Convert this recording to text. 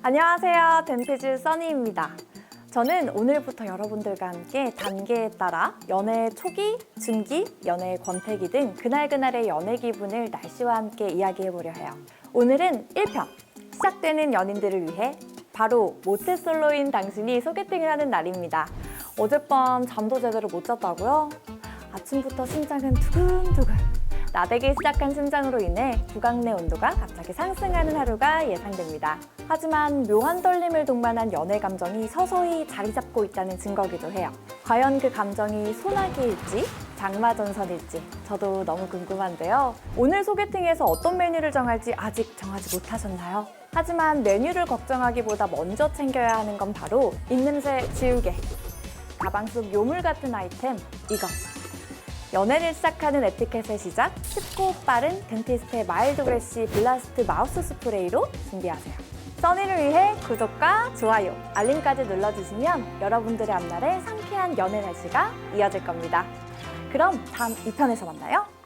안녕하세요. 덴피즈 써니입니다. 저는 오늘부터 여러분들과 함께 단계에 따라 연애 초기, 중기, 연애 권태기 등 그날그날의 연애 기분을 날씨와 함께 이야기해 보려 해요. 오늘은 1편 시작되는 연인들을 위해 바로 모태솔로인 당신이 소개팅을 하는 날입니다. 어젯밤 잠도 제대로 못 잤다고요? 아침부터 심장은 두근두근 나대기 시작한 심장으로 인해 구강 내 온도가 갑자기 상승하는 하루가 예상됩니다. 하지만 묘한 떨림을 동반한 연애 감정이 서서히 자리 잡고 있다는 증거기도 해요. 과연 그 감정이 소나기일지 장마전선일지 저도 너무 궁금한데요. 오늘 소개팅에서 어떤 메뉴를 정할지 아직 정하지 못하셨나요? 하지만 메뉴를 걱정하기보다 먼저 챙겨야 하는 건 바로 입냄새 지우개. 가방 속 요물 같은 아이템 이거. 연애를 시작하는 에티켓의 시작, 쉽고 빠른 덴티스트의 마일드 브레쉬 블라스트 마우스 스프레이로 준비하세요. 써니를 위해 구독과 좋아요, 알림까지 눌러주시면 여러분들의 앞날에 상쾌한 연애 날씨가 이어질 겁니다. 그럼 다음 2편에서 만나요.